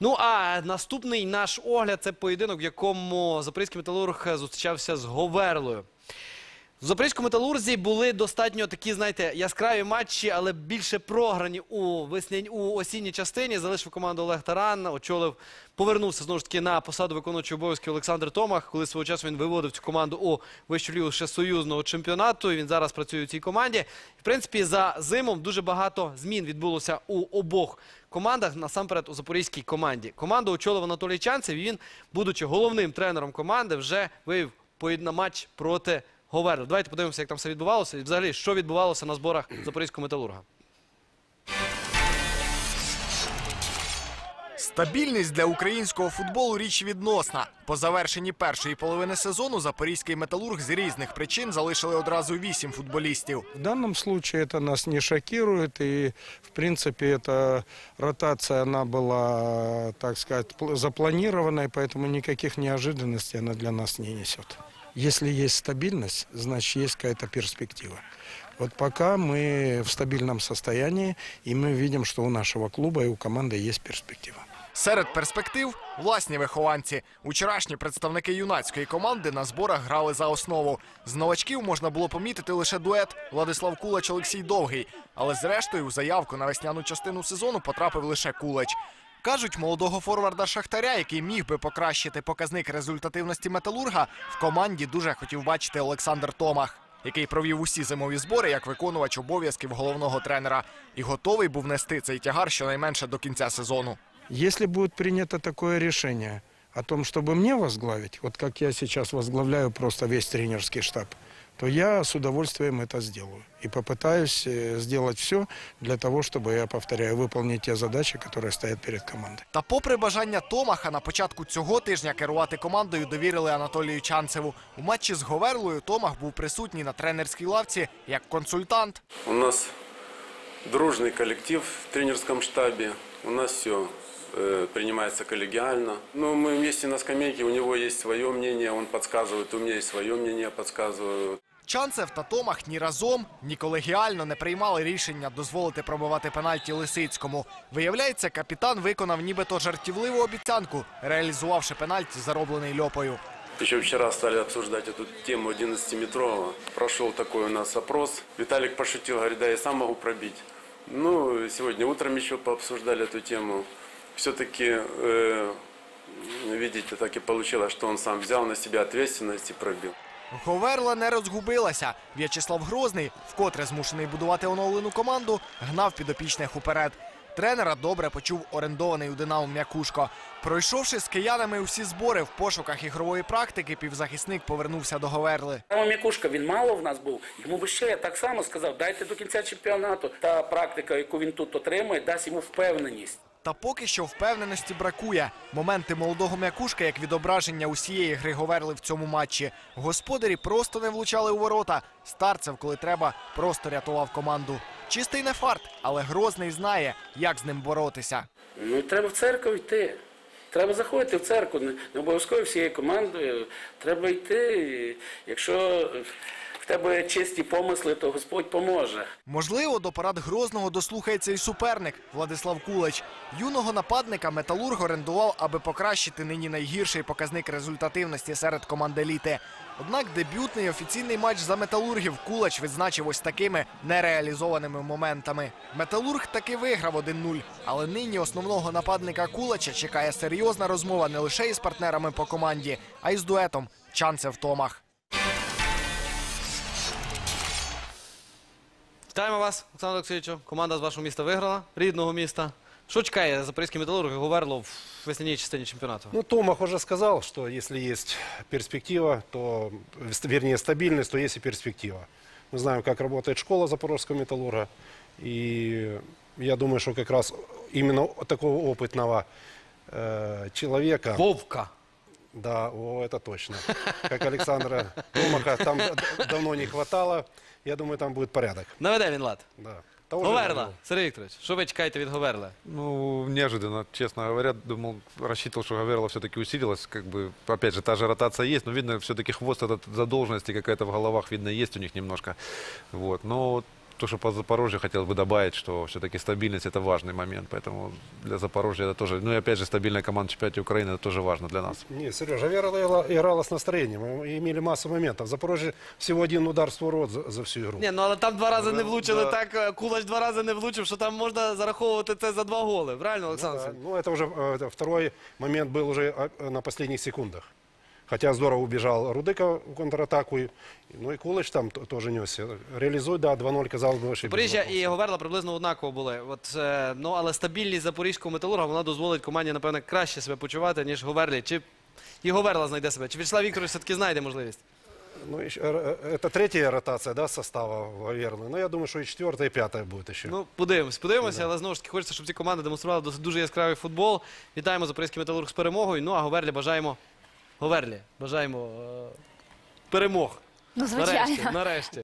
Ну а наступний наш огляд це поєдинок, в якому запорізький металург зустрічався з Говерлою. В Запорізькому металурзі були достатньо такі, знаєте, яскраві матчі, але більше програні у весняні у осінній частині. Залишив команду Олег Таран, очолив, повернувся знову ж таки на посаду виконуючого обов'язки Олександр Томах. Коли свого часу він виводив цю команду у вищу лігу ще союзного чемпіонату. Він зараз працює у цій команді. В принципі, за зимом дуже багато змін відбулося у обох командах. Насамперед у запорізькій команді. Команду очолив Анатолій Чанцев. І він, будучи головним тренером команди, вже вивів поєдна матч проти Говерлів. Давайте подивимося, як там все відбувалося. І взагалі, що відбувалося на зборах запорізького металурга. Стабільність для українського футболу річ відносна. По завершенні першої половини сезону запорізький металург з різних причин залишили одразу вісім футболістів. В данном случае это нас не шокирует, и, в принципе, эта ротация, она была, так сказать, пл- запланированной, поэтому никаких неожиданностей она для нас не несет. Если есть стабильность, значит, есть какая-то перспектива. Вот пока мы в стабильном состоянии, и мы видим, что у нашего клуба и у команды есть перспектива. Серед перспектив власні вихованці. Учорашні представники юнацької команди на зборах грали за основу. З новачків можна було помітити лише дует Владислав Кулач Олексій Довгий. Але зрештою у заявку на весняну частину сезону потрапив лише Кулач. Кажуть, молодого форварда Шахтаря, який міг би покращити показник результативності металурга, в команді дуже хотів бачити Олександр Томах, який провів усі зимові збори як виконувач обов'язків головного тренера, і готовий був нести цей тягар щонайменше до кінця сезону. Если будет принято такое решение о том, чтобы мне возглавить, вот как я сейчас возглавляю просто весь тренерский штаб, то я с удовольствием это сделаю. И попытаюсь э, сделать все для того, чтобы, я повторяю, выполнить те задачи, которые стоят перед командой. Та попри бажання Томаха на початку цього тижня керувати командою довірили Анатолію Чанцеву. У матчі з Говерлою Томах був присутній на тренерській лавці як консультант. У нас дружный коллектив в тренерском штабе. У нас все принимается коллегиально. Но мы вместе на скамейке, у него есть свое мнение, он подсказывает, у меня есть свое мнение, я подсказываю. Чанцев та Томах ні разом, ні колегіально не приймали рішення дозволити пробивати пенальті Лисицькому. Виявляється, капітан виконав нібито жартівливу обіцянку, реалізувавши пенальті, зароблений льопою. Еще вчера стали обсуждать эту тему 11-метрового. Прошел такой у нас опрос. Виталик пошутил, говорит, да, я сам могу пробить. Ну, сегодня утром еще пообсуждали эту тему. Все-таки, э, видите, так и получилось, что он сам взял на себя ответственность и пробил. Говерла не розгубилася. В'ячеслав Грозний, вкотре змушений будувати оновлену команду, гнав підопічних уперед. Тренера добре почув орендований у Динамо М'якушко. Пройшовши з киянами усі збори в пошуках ігрової практики, півзахисник повернувся до Говерли. Саме Мікушка, він мало в нас був. Йому би ще я так само сказав, дайте до кінця чемпіонату. Та практика, яку він тут отримує, дасть йому впевненість. Та поки що впевненості бракує. Моменти молодого м'якушка як відображення усієї гри Говерли в цьому матчі. Господарі просто не влучали у ворота. Старцев, коли треба, просто рятував команду. Чистий не фарт, але Грозний знає, як з ним боротися. Ну треба в церкву йти. Треба заходити в церкву, не обов'язково всією командою. Треба йти. Якщо в тебе чисті помисли, то Господь поможе. Можливо, до парад Грозного дослухається і суперник Владислав Кулач. Юного нападника Металург орендував, аби покращити нині найгірший показник результативності серед команд еліти. Однак дебютний офіційний матч за металургів Кулач відзначив ось такими нереалізованими моментами. Металург таки виграв 1-0, але нині основного нападника Кулача чекає серйозна розмова не лише із партнерами по команді, а й з дуетом Чанцев Томах. Вітаємо вас, Олександр Олексійовичу. Команда з вашого міста виграла, рідного міста. Що чекає запорізький металург і Говерло в весняній частині чемпіонату? Ну, Томах уже сказал, что если есть перспектива, то, вернее, стабильность, то есть и перспектива. Мы знаем, как работает школа Запорожского металлурга. И я думаю, что как раз именно такого опытного э, человека... Вовка. Да, о, это точно. Как Александра Томаха там д- давно не хватало. Я думаю, там будет порядок. Наведе він лад. Да. Того же Говерла. Говерла. Сергій Вікторович, що ви чекаєте від Говерли? Ну, неожиданно, честно говоря. Думал, рассчитывал, что Гаверла все-таки усилилась. Как бы, опять же, та же ротация есть, но видно, все-таки хвост этот задолженности какая-то в головах, видно, есть у них немножко. Вот. Но то, что по Запорожью хотелось бы добавить, что все-таки стабильность это важный момент. Поэтому для Запорожья это тоже, ну и опять же, стабильная команда в чемпионате Украины это тоже важно для нас. Нет, Сережа, Верла играла, играла с настроением. Мы имели массу моментов. В Запорожье всего один удар в ворот за, за всю игру. Ні, ну але там два рази не влучили да. так, е, Кулач два рази не влучив, що там можна зараховувати це за два голи. Правильно, Олександр? Да, Сергійович? ну, это уже э, это второй момент был уже э, на последних секундах. Хотя здорово убежал Рудыка в контратаку. и- Ну и Кулыч там т- тоже несся. Реализует, да, 2-0, казалось бы, вообще без Запоріжжя вопросов. і Говерла приблизно однаково були. От, е, ну, але стабільність запорізького металурга вона дозволить команді, напевне, краще себе почувати, ніж Говерлі. Чи і Говерла знайде себе? Чи Вячеслав Вікторович все-таки знайде можливість? Ну, еще, э, это третья ротация, да, состава Верлы. Но я думаю, что и четвертая, и пятая будет еще. Ну, подивимось, подивимося, але знову ж таки хочеться, щоб ці команди демонстрували досить дуже яскравий футбол. Вітаємо запорізький металург з перемогою. Ну а Говерлі бажаємо. Говерлі, бажаємо е, перемог. Ну, звичайно. Нарешті, нарешті.